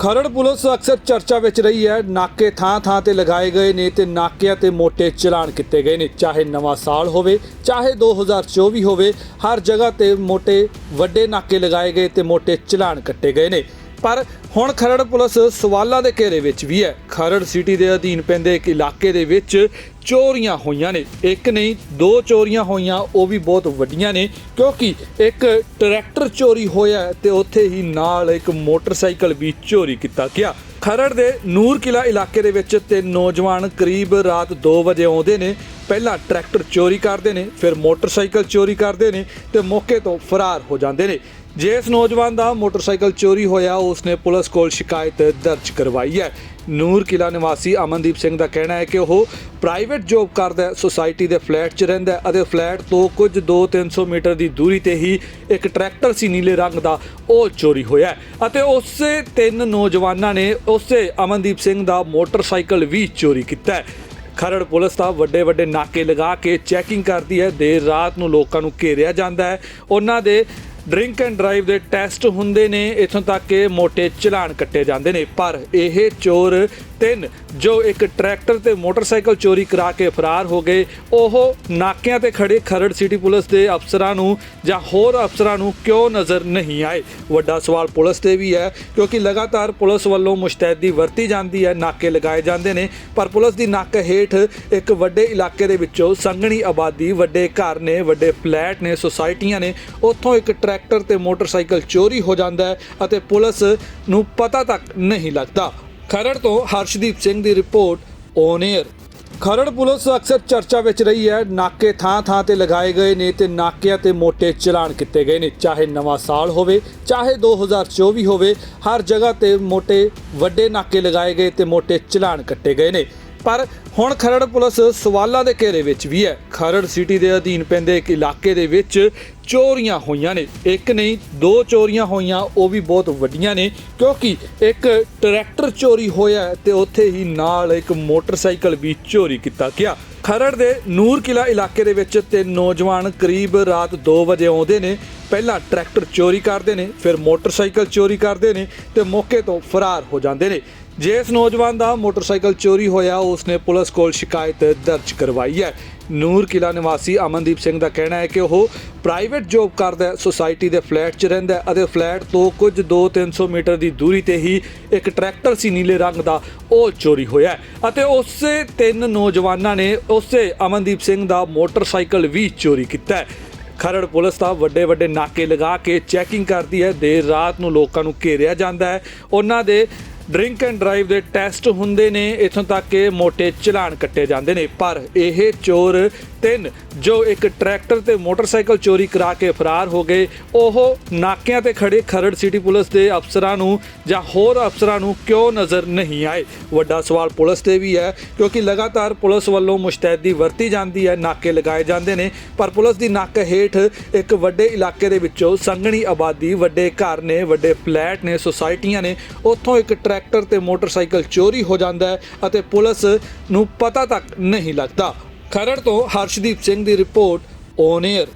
Kharar police ਅਕਸਰ ਚਰਚਾ ਵਿੱਚ ਰਹੀ ਹੈ। ਨਾਕੇ ਥਾਂ-ਥਾਂ ਤੇ ਲਗਾਏ ਗਏ ਨੇ ਤੇ ਨਾਕਿਆਂ ਤੇ ਮੋਟੇ ਚਲਾਨ ਕੀਤੇ ਗਏ ਨੇ। ਚਾਹੇ ਨਵਾਂ ਸਾਲ ਹੋਵੇ, ਚਾਹੇ 2024 ਹੋਵੇ, ਹਰ ਜਗ੍ਹਾ ਤੇ ਮੋਟੇ ਵੱਡੇ ਨਾਕੇ ਲਗਾਏ ਗਏ ਤੇ ਮੋਟੇ ਚਲਾਨ ਕੱਟੇ ਗਏ ਨੇ। ਪਰ ਹੁਣ ਖਰੜ ਪੁਲਿਸ ਸਵਾਲਾਂ ਦੇ ਘੇਰੇ ਵਿੱਚ ਵੀ ਹੈ। ਖਰੜ ਸਿਟੀ ਦੇ ਅਧੀਨ ਪੈਂਦੇ ਇੱਕ ਇਲਾਕੇ ਦੇ ਵਿੱਚ ਚੋਰੀਆਂ ਹੋਈਆਂ ਨੇ। ਇੱਕ ਨਹੀਂ, ਦੋ ਚੋਰੀਆਂ ਹੋਈਆਂ, ਉਹ ਵੀ ਬਹੁਤ ਵੱਡੀਆਂ ਨੇ, ਕਿਉਂਕਿ ਇੱਕ ਟਰੈਕਟਰ ਚੋਰੀ ਹੋਇਆ ਹੈ ਤੇ ਉੱਥੇ ਹੀ ਨਾਲ ਇੱਕ ਮੋਟਰਸਾਈਕਲ ਵੀ ਚੋਰੀ ਕੀਤਾ ਗਿਆ। ਖਰੜ ਦੇ ਨੂਰ ਕਿਲਾ ਇਲਾਕੇ ਦੇ ਵਿੱਚ ਤੇ ਨੌਜਵਾਨ ਕਰੀਬ ਰਾਤ 2 ਵਜੇ ਆਉਂਦੇ ਨੇ। ਪਹਿਲਾਂ ਟਰੈਕਟਰ ਚੋਰੀ ਕਰਦੇ ਨੇ, ਫਿਰ ਮੋਟਰਸਾਈਕਲ ਚੋਰੀ ਕਰਦੇ ਨੇ ਤੇ ਮੌਕੇ ਤੋਂ ਫਰਾਰ ਹੋ ਜਾਂਦੇ ਨੇ। ਜਿਸ ਨੌਜਵਾਨ ਦਾ ਮੋਟਰਸਾਈਕਲ ਚੋਰੀ ਹੋਇਆ, ਉਸਨੇ ਪੁਲਿਸ ਕੋਲ ਸ਼ਿਕਾਇਤ ਦਰਜ ਕਰਵਾਈ ਹੈ। ਨੂਰ ਕਿਲਾ ਨਿਵਾਸੀ ਅਮਨਦੀਪ ਸਿੰਘ ਦਾ ਕਹਿਣਾ ਹੈ ਕਿ ਉਹ ਪ੍ਰਾਈਵੇਟ ਜੌਬ ਕਰਦਾ ਹੈ, ਸੁਸਾਇਟੀ ਦੇ ਫਲੈਟ 'ਚ ਰਹਿੰਦਾ ਹੈ ਅਤੇ ਫਲੈਟ ਤੋਂ ਕੁਝ 2-300 ਮੀਟਰ ਦੀ ਦੂਰੀ ਤੇ ਹੀ ਇੱਕ ਟਰੈਕਟਰ ਸੀ, ਨੀਲੇ ਰੰਗ ਦਾ, ਉਹ ਚੋਰੀ ਹੋਇਆ ਹੈ। ਅਤੇ ਉਸੇ ਤਿੰਨ ਨੌਜਵਾਨਾਂ ਨੇ ਉਸੇ ਅਮਨਦੀਪ ਸਿੰਘ ਦਾ ਮੋਟਰਸਾਈਕਲ ਵੀ ਚੋਰੀ ਕੀਤਾ ਹੈ। ਖਰੜ ਪੁਲਿਸ ਦਾ ਵੱਡੇ ਵੱਡੇ ਨਾਕੇ ਲਗਾ ਕੇ ਚੈਕਿੰਗ ਕਰਦੀ ਹੈ। ਦੇਰ ਰਾਤ ਨੂੰ ਲੋਕਾਂ ਨੂੰ ਘੇਰਿਆ ਜਾਂਦਾ ਹੈ। ਉਹਨਾਂ ਦੇ ਡਰਿੰਕ ਐਂਡ ਡਰਾਈਵ ਦੇ ਟੈਸਟ ਹੁੰਦੇ ਨੇ, ਇਥੋਂ ਤੱਕ ਕਿ ਮੋٹے ਚਲਾਨ ਕੱਟੇ ਜਾਂਦੇ ਨੇ। ਪਰ ਇਹ ਚੋਰ ਤਿੰਨ, ਜੋ ਇੱਕ ਟਰੈਕਟਰ ਤੇ ਮੋਟਰਸਾਈਕਲ ਚੋਰੀ ਕਰਾ ਕੇ ਫਰਾਰ ਹੋ ਗਏ, ਉਹ ਨਾਕਿਆਂ ਤੇ ਖੜੇ ਖਰੜ ਸਿਟੀ ਪੁਲਿਸ ਦੇ ਅਫਸਰਾਂ ਨੂੰ ਜਾਂ ਹੋਰ ਅਫਸਰਾਂ ਨੂੰ ਕਿਉਂ ਨਜ਼ਰ ਨਹੀਂ ਆਏ? ਵੱਡਾ ਸਵਾਲ ਪੁਲਿਸ ਤੇ ਵੀ ਹੈ, ਕਿਉਂਕਿ ਲਗਾਤਾਰ ਪੁਲਿਸ ਵੱਲੋਂ ਮੁਸ਼ਤੈਦੀ ਵਰਤੀ ਜਾਂਦੀ ਹੈ, ਨਾਕੇ ਲਗਾਏ ਜਾਂਦੇ ਨੇ। ਪਰ ਪੁਲਿਸ ਦੀ ਨੱਕ ਹੇਠ ਇੱਕ ਵੱਡੇ ਇਲਾਕੇ ਦੇ ਵਿੱਚੋਂ ਸੰਘਣੀ ਆਬਾਦੀ, ਵੱਡੇ ਘਰ ਨੇ, ਵੱਡੇ ਫਲੈਟ ਨੇ, ਸੁਸਾਇਟੀਆਂ ਨੇ, ਉੱਥੋਂ ਇੱਕ ਟਰੈਕਟਰ ਤੇ ਮੋਟਰਸਾਈਕਲ ਚੋਰੀ ਹੋ ਜਾਂਦਾ ਹੈ ਅਤੇ ਪੁਲਿਸ ਨੂੰ ਪਤਾ ਤੱਕ ਨਹੀਂ ਲੱਗਦਾ। ਖਰੜ ਤੋਂ ਹਰਸ਼ਦੀਪ ਸਿੰਘ ਦੀ report on air Kharar police ਅਕਸਰ ਚਰਚਾ ਵਿੱਚ ਰਹੀ ਹੈ, ਨਾਕੇ ਥਾਂ-ਥਾਂ ਤੇ ਲਗਾਏ ਗਏ ਨੇ ਤੇ ਨਾਕਿਆਂ ਤੇ ਮੋਟੇ ਚਲਾਨ ਕੀਤੇ ਗਏ ਨੇ। ਚਾਹੇ ਨਵਾਂ ਸਾਲ ਹੋਵੇ, ਚਾਹੇ 2024 ਹੋਵੇ, ਹਰ ਜਗ੍ਹਾ ਤੇ ਮੋਟੇ ਵੱਡੇ ਨਾਕੇ ਲਗਾਏ ਗਏ ਤੇ ਮੋਟੇ ਚਲਾਨ ਕੱਟੇ ਗਏ ਨੇ। ਪਰ ਹੁਣ ਖਰੜ ਪੁਲਿਸ ਸਵਾਲਾਂ ਦੇ ਘੇਰੇ ਵਿੱਚ ਵੀ ਹੈ। ਖਰੜ ਸਿਟੀ ਦੇ ਅਧੀਨ ਪੈਂਦੇ ਇੱਕ ਇਲਾਕੇ ਦੇ ਵਿੱਚ ਚੋਰੀਆਂ ਹੋਈਆਂ ਨੇ। ਇੱਕ ਨਹੀਂ, ਦੋ ਚੋਰੀਆਂ ਹੋਈਆਂ, ਉਹ ਵੀ ਬਹੁਤ ਵੱਡੀਆਂ ਨੇ, ਕਿਉਂਕਿ ਇੱਕ ਟਰੈਕਟਰ ਚੋਰੀ ਹੋਇਆ ਹੈ ਤੇ ਉੱਥੇ ਹੀ ਨਾਲ ਇੱਕ ਮੋਟਰਸਾਈਕਲ ਵੀ ਚੋਰੀ ਕੀਤਾ ਗਿਆ। ਖਰੜ ਦੇ ਨੂਰ ਕਿਲਾ ਇਲਾਕੇ ਦੇ ਵਿੱਚ ਤੇ ਨੌਜਵਾਨ ਕਰੀਬ ਰਾਤ 2 ਵਜੇ ਆਉਂਦੇ ਨੇ। ਪਹਿਲਾਂ ਟਰੈਕਟਰ ਚੋਰੀ ਕਰਦੇ ਨੇ, ਫਿਰ ਮੋਟਰਸਾਈਕਲ ਚੋਰੀ ਕਰਦੇ ਨੇ ਤੇ ਮੌਕੇ ਤੋਂ ਫਰਾਰ ਹੋ ਜਾਂਦੇ ਨੇ। ਜਿਸ ਨੌਜਵਾਨ ਦਾ ਮੋਟਰਸਾਈਕਲ ਚੋਰੀ ਹੋਇਆ, ਉਸਨੇ ਪੁਲਿਸ ਕੋਲ ਸ਼ਿਕਾਇਤ ਦਰਜ ਕਰਵਾਈ ਹੈ। ਨੂਰ ਕਿਲਾ ਨਿਵਾਸੀ ਅਮਨਦੀਪ ਸਿੰਘ ਦਾ ਕਹਿਣਾ ਹੈ ਕਿ ਉਹ ਪ੍ਰਾਈਵੇਟ ਜੌਬ ਕਰਦਾ ਹੈ, ਸੁਸਾਇਟੀ ਦੇ ਫਲੈਟ 'ਚ ਰਹਿੰਦਾ ਹੈ ਅਤੇ ਫਲੈਟ ਤੋਂ ਕੁਝ 2-300 ਮੀਟਰ ਦੀ ਦੂਰੀ ਤੇ ਹੀ ਇੱਕ ਟਰੈਕਟਰ ਸੀ ਨੀਲੇ ਰੰਗ ਦਾ, ਉਹ ਚੋਰੀ ਹੋਇਆ ਅਤੇ ਉਸੇ ਤਿੰਨ ਨੌਜਵਾਨਾਂ ਨੇ ਉਸੇ ਅਮਨਦੀਪ ਸਿੰਘ ਦਾ ਮੋਟਰਸਾਈਕਲ ਵੀ ਚੋਰੀ ਕੀਤਾ ਹੈ। ਖਰੜ ਪੁਲਿਸ ਦਾ ਵੱਡੇ ਵੱਡੇ ਨਾਕੇ ਲਗਾ ਕੇ ਚੈਕਿੰਗ ਕਰਦੀ ਹੈ। ਦੇਰ ਰਾਤ ਨੂੰ ਲੋਕਾਂ ਨੂੰ ਘੇਰਿਆ ਜਾਂਦਾ ਹੈ। ਉਹਨਾਂ ਦੇ ਡਰਿੰਕ ਐਂਡ ਡਰਾਈਵ ਦੇ ਟੈਸਟ ਹੁੰਦੇ ਨੇ, ਇਥੋਂ ਤੱਕ ਕਿ ਮੋٹے ਚਲਾਨ ਕੱਟੇ ਜਾਂਦੇ ਨੇ। ਪਰ ਇਹ ਚੋਰ ਤਿੰਨ, ਜੋ ਇੱਕ ਟਰੈਕਟਰ ਤੇ ਮੋਟਰਸਾਈਕਲ ਚੋਰੀ ਕਰਾ ਕੇ ਫਰਾਰ ਹੋ ਗਏ, ਉਹ ਨਾਕਿਆਂ ਤੇ ਖੜੇ ਖਰੜ ਸਿਟੀ ਪੁਲਿਸ ਦੇ ਅਫਸਰਾਂ ਨੂੰ ਜਾਂ ਹੋਰ ਅਫਸਰਾਂ ਨੂੰ ਕਿਉਂ ਨਜ਼ਰ ਨਹੀਂ ਆਏ? ਵੱਡਾ ਸਵਾਲ ਪੁਲਿਸ ਤੇ ਵੀ ਹੈ, ਕਿਉਂਕਿ ਲਗਾਤਾਰ ਪੁਲਿਸ ਵੱਲੋਂ ਮੁਸ਼ਤੈਦੀ ਵਰਤੀ ਜਾਂਦੀ ਹੈ, ਨਾਕੇ ਲਗਾਏ ਜਾਂਦੇ ਨੇ। ਪਰ ਪੁਲਿਸ ਦੀ ਨੱਕ ਹੇਠ ਇੱਕ ਵੱਡੇ ਇਲਾਕੇ ਦੇ ਵਿੱਚੋਂ ਸੰਘਣੀ ਆਬਾਦੀ, ਵੱਡੇ ਘਰ ਨੇ, ਵੱਡੇ ਫਲੈਟ ਨੇ, ਸੁਸਾਇਟੀਆਂ ਨੇ, ਉੱਥੋਂ ਇੱਕ ਟਰੈਕਟਰ ਤੇ ਮੋਟਰਸਾਈਕਲ ਚੋਰੀ ਹੋ ਜਾਂਦਾ ਹੈ ਅਤੇ ਪੁਲਿਸ ਨੂੰ ਪਤਾ ਤੱਕ ਨਹੀਂ ਲੱਗਦਾ। ਖਰੜ ਤੋਂ ਹਰਸ਼ਦੀਪ ਸਿੰਘ ਦੀ ਰਿਪੋਰਟ ਔਨ 에ਅਰ